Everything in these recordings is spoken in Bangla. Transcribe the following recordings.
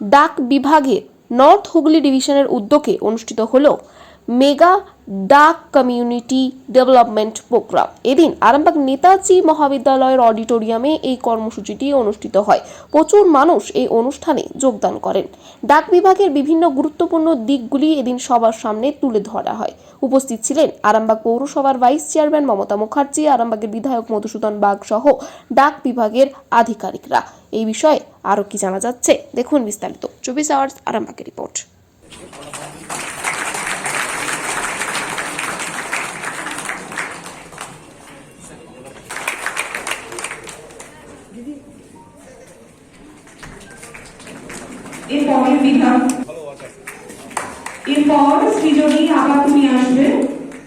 ডাক বিভাগে নর্থ হুগলি ডিভিশনের উদ্যোগে অনুষ্ঠিত হলো। মেগা ডাক কমিউনিটি ডেভেলপমেন্ট প্রোগ্রাম। এদিন আরামবাগ নেতাজি মহাবিদ্যালয়ের অডিটোরিয়ামে এই কর্মসূচিটি অনুষ্ঠিত হয়। প্রচুর মানুষ এই অনুষ্ঠানে যোগদান করেন। ডাক বিভাগের বিভিন্ন গুরুত্বপূর্ণ দিকগুলি এদিন সবার সামনে তুলে ধরা হয়। উপস্থিত ছিলেন আরামবাগ পৌরসভার ভাইস চেয়ারম্যান মমতা মুখার্জি, আরামবাগের বিধায়ক মধুসূদন বাগ সহ ডাক বিভাগের আধিকারিকরা। এই বিষয়ে আরও কি জানা যাচ্ছে, দেখুন বিস্তারিত। চব্বিশ আওয়ার্স আরামবাগের রিপোর্ট। এরপরের বিধান। এরপর সৃজনী আবার তুমি আসবে।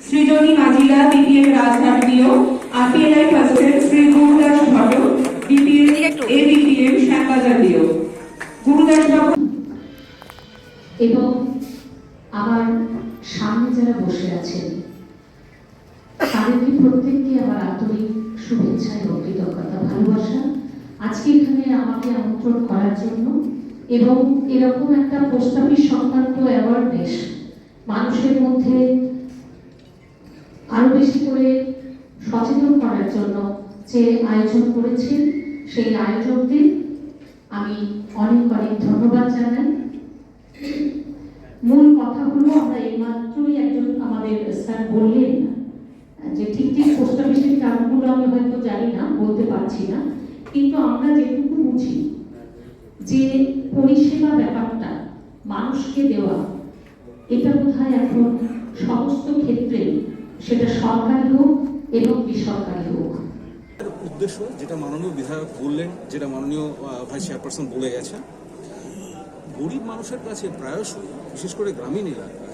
Srijani মাজিরা BPM Rajghat RPLI president Shri Gurudas Bhatt BPM ABPM Shyambazar দিও গুরুদাস বাবু এবং আমার সামনে যারা বসে আছেন, তাদেরকে প্রত্যেককে আমার আন্তরিক শুভেচ্ছা এবং কৃতজ্ঞতা, ভালোবাসা। আজকে এখানে আমাকে আমন্ত্রণ করার জন্য এবং এরকম একটা পোস্ট অফিস সংক্রান্ত অ্যাওয়ারনেস মানুষের মধ্যে আরও বেশি করে সচেতন করার জন্য যে আয়োজন করেছেন সেই আয়োজকদের আমি অনেক অনেক ধন্যবাদ জানাই। মূল কথা হলো, আমরা এইমাত্রই একজন আমাদের স্যার বললেন যে, ঠিক ঠিক পোস্ট অফিসের কারণগুলো আমি হয়তো জানি না, বলতে পারছি না। কিন্তু আমরা যেটুকু বুঝি যে পরিষেবা ব্যাপারটা মানুষকে দেওয়া, এটা বোধহয় এখন সমস্ত ক্ষেত্রে সেটা সরকারি হোক এবং বেসরকারি হোক। উদ্দেশ্য, যেটা মাননীয় বিধায়ক বললেন, যেটা মাননীয় ভাইস চেয়ারপারসন বলে গেছেন, গরিব মানুষের কাছে প্রায়শই, বিশেষ করে গ্রামীণ এলাকায়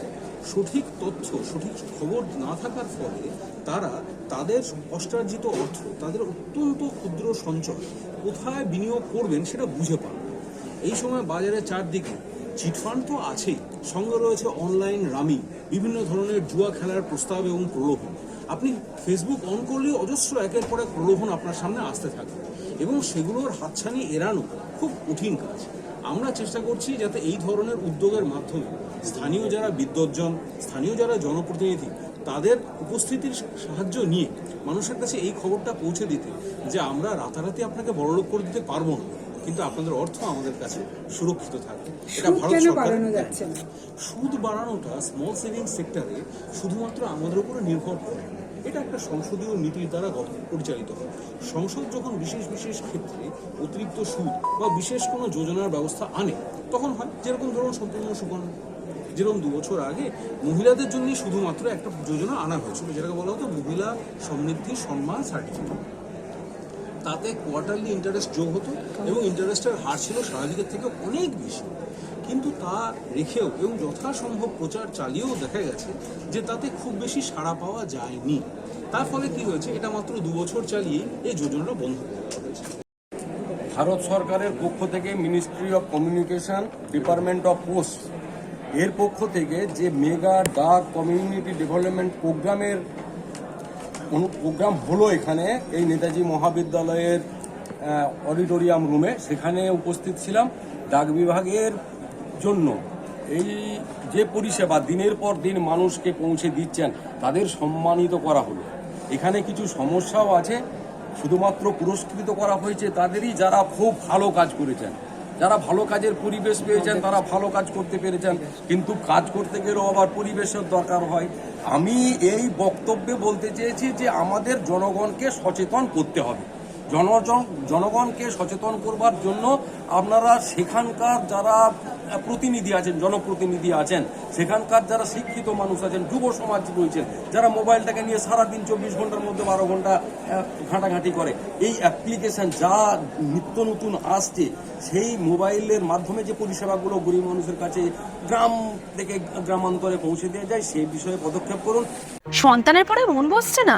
সঠিক তথ্য, সঠিক খবর না থাকার ফলে তারা তাদের অষ্টার্জিত অর্থ, তাদের অত্যন্ত ক্ষুদ্র সঞ্চয় কোথায় বিনিয়োগ করবেন সেটা বুঝে পান এই সময় বাজারে চারদিকে চিটফান্ড তো আছেই। সঙ্গে রয়েছে অনলাইন রামি, বিভিন্ন ধরনের জুয়া খেলার প্রস্তাব এবং প্রলোভন। আপনি ফেসবুক অন করলেই অজস্র একের পর এক প্রলোভন আপনার সামনে আসতে থাকবে এবং সেগুলোর হাতছানি এড়ানো খুব কঠিন কাজ। আমরা চেষ্টা করছি যাতে এই ধরনের উদ্যোগের মাধ্যমে স্থানীয় যারা বিদ্বজ্জন স্থানীয় যারা জনপ্রতিনিধি তাদের উপস্থিতির সাহায্য নিয়ে মানুষের কাছে এই খবরটা পৌঁছে দিতে যে আমরা রাতারাতি আপনাকে বড়লোক করে দিতে পারব না কিন্তু আপনাদের অর্থ আমাদের কাছে সুরক্ষিত থাকবে। এটা ভারত সরকার না? সুদ বাড়ানোটা স্মল সেভিং সেক্টরে শুধুমাত্র আমাদের উপরে নির্ভর করে এটা একটা সংসদীয় নীতির দ্বারা পরিচালিত হয়। সংসদ যখন বিশেষ বিশেষ ক্ষেত্রে অতিরিক্ত সুদ বা বিশেষ কোনো যোজনার ব্যবস্থা আনে তখন হয় যেরকম ধরুন সম্পূর্ণ সুকন্যা যেরকম দু বছর আগে মহিলাদের জন্যই শুধুমাত্র একটা যোজনা আনা হয়েছিল, যেটাকে বলা হতো মহিলা সমৃদ্ধি সম্মান সার্টিফিকেট তাতে কোয়ার্টারলি ইন্টারেস্ট যোগ হতো এবং ইন্টারেস্টের হার ছিল স্বাভাবিকের থেকে অনেক বেশি। কিন্তু তা রেখেও এবং যথাসম্ভব প্রচার চালিয়েও দেখা গেছে যে তাতে খুব বেশি সাড়া পাওয়া যায়নি। তার ফলে কি হয়েছে, এটা মাত্র দু বছর চালিয়ে এই যোজনাটা বন্ধ করে ভারত সরকারের পক্ষ থেকে ministry of communication department of post এর পক্ষ থেকে যে মেগা ডাক কমিউনিটি ডেভেলপমেন্ট প্রোগ্রামের প্রোগ্রাম হলো এখানে, এই নেতাজি মহাবিদ্যালয়ের অডিটোরিয়াম রুমে, সেখানে উপস্থিত ছিলাম ডাক বিভাগের জন্য। এই যে পরিষেবা দিনের পর দিন মানুষকে পৌঁছে দিচ্ছেন, তাদের সম্মানিত করা হলো। এখানে কিছু সমস্যাও আছে, শুধুমাত্র পুরস্কৃত করা হয়েছে তাদেরই যারা খুব ভালো কাজ করেছেন। যারা ভালো কাজের পরিবেশ পেয়েছেন, তারা ভালো কাজ করতে পেরেছেন, কিন্তু কাজ করতে গেলেও আবার পরিবেশের দরকার হয়। আমি এই বক্তব্যে বলতে চেয়েছি যে আমাদের জনগণকে সচেতন করতে হবে। জনজন, জনগণকে সচেতন করবার জন্য আপনারা সেখানকার যারা প্রতিনিধি আছেন, জনপ্রতিনিধি আছেন, সেখানকার যারা শিক্ষিত মানুষ আছেন, যুব সমাজ রয়েছেন যারা মোবাইলটাকে নিয়ে সারাদিন চব্বিশ ঘণ্টার মধ্যে বারো ঘণ্টা ঘাঁটাঘাঁটি করে, এই অ্যাপ্লিকেশন যা নিত্য নতুন আসছে, সেই মোবাইলের মাধ্যমে যে পরিষেবাগুলো গরিব মানুষের কাছে গ্রাম থেকে গ্রামান্তরে পৌঁছে দেওয়া যায় সেই বিষয়ে পদক্ষেপ করুন। সন্তানের পরে মন বসছে না?